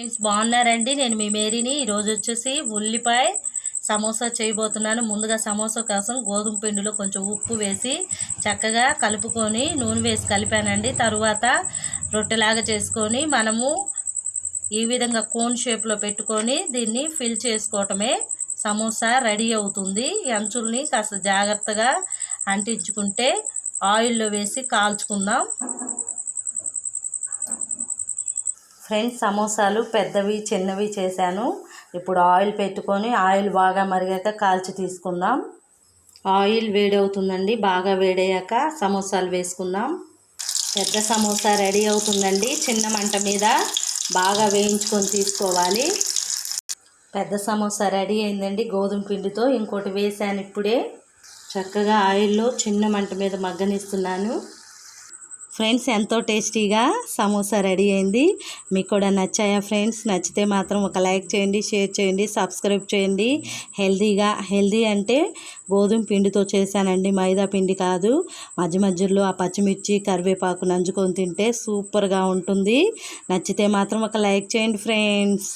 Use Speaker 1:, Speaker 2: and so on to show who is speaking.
Speaker 1: Friends బాగున్నారండి. నేను మీ మేరీని. ఈరోజు వచ్చేసి ఉల్లిపాయ సమోసా చేయబోతున్నాను. ముందుగా సమోసా కోసం గోధుమ పిండిలో కొంచెం ఉప్పు వేసి చక్కగా కలుపుకొని నూనె వేసి కలిపానండి. తరువాత రొట్టెలాగా చేసుకొని మనము ఈ విధంగా కోన్ షేప్లో పెట్టుకొని దీన్ని ఫిల్ చేసుకోవటమే సమోసా రెడీ అవుతుంది. అంచుల్ని కాస్త జాగ్రత్తగా అంటించుకుంటే ఆయిల్లో వేసి కాల్చుకుందాం. ఫ్రెండ్స్ సమోసాలు పెద్దవి చిన్నవి చేశాను. ఇప్పుడు ఆయిల్ పెట్టుకొని ఆయిల్ బాగా మరిగాక కాల్చి తీసుకుందాం. ఆయిల్ వేడవుతుందండి బాగా వేడయ్యాక సమోసాలు వేసుకుందాం. పెద్ద సమోసా రెడీ అవుతుందండి చిన్న మంట మీద బాగా వేయించుకొని తీసుకోవాలి. పెద్ద సమోసా రెడీ అయిందండి గోధుమ పిండితో ఇంకోటి వేసాను ఇప్పుడే. చక్కగా ఆయిల్లో చిన్న మంట మీద మగ్గనిస్తున్నాను. ఫ్రెండ్స్ ఎంతో టేస్టీగా సమోసా రెడీ అయింది. మీకు కూడా నచ్చాయా ఫ్రెండ్స్? నచ్చితే మాత్రం ఒక లైక్ చేయండి షేర్ చేయండి సబ్స్క్రైబ్ చేయండి. హెల్దీగా హెల్దీ అంటే గోధుమ పిండితో చేశానండి. మైదా పిండి కాదు. మధ్య మధ్యలో ఆ పచ్చిమిర్చి కరివేపాకు నంజుకొని తింటే సూపర్గా ఉంటుంది. నచ్చితే మాత్రం ఒక లైక్ చేయండి ఫ్రెండ్స్.